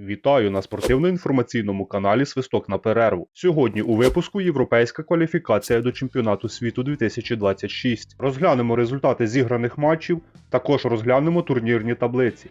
Вітаю на спортивно-інформаційному каналі Свисток на перерву. Сьогодні у випуску Європейська кваліфікація до чемпіонату світу 2026. Розглянемо результати зіграних матчів, також розглянемо турнірні таблиці.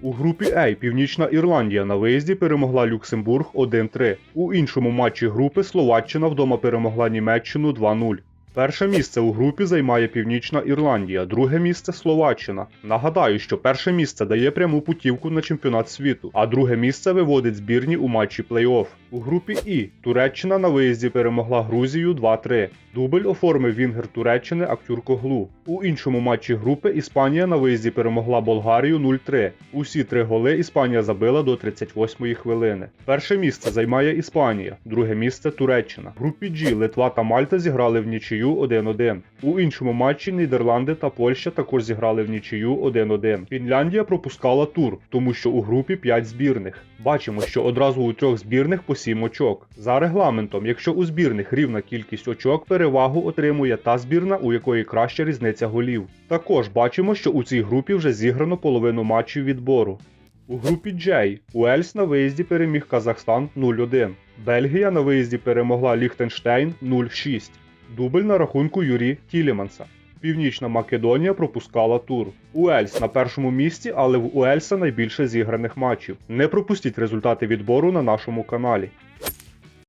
У групі А Північна Ірландія на виїзді перемогла Люксембург 1-3. У іншому матчі групи Словаччина вдома перемогла Німеччину 2-0. Перше місце у групі займає Північна Ірландія, друге місце Словаччина. Нагадаю, що перше місце дає пряму путівку на чемпіонат світу, а друге місце виводить збірні у матчі плей-офф. У групі І Туреччина на виїзді перемогла Грузію 2-3. Дубль оформив вінгер Туреччини Актюр Коглу. У іншому матчі групи Іспанія на виїзді перемогла Болгарію 0-3. Усі три голи Іспанія забила до 38-ї хвилини. Перше місце займає Іспанія, друге місце Туреччина. В групі G Литва та Мальта зіграли в нічию 1-1. У іншому матчі Нідерланди та Польща також зіграли в нічию 1-1. Фінляндія пропускала тур, тому що у групі 5 збірних. Бачимо, що одразу у трьох збірних 7 очок. За регламентом, якщо у збірних рівна кількість очок, перевагу отримує та збірна, у якої краща різниця голів. Також бачимо, що у цій групі вже зіграно половину матчів відбору. У групі J Уельс на виїзді переміг Казахстан 0-1. Бельгія на виїзді перемогла Ліхтенштейн 0-6. Дубль на рахунку Юрі Тіліманса. Північна Македонія пропускала тур. Уельс на першому місці, але в Уельса найбільше зіграних матчів. Не пропустіть результати відбору на нашому каналі.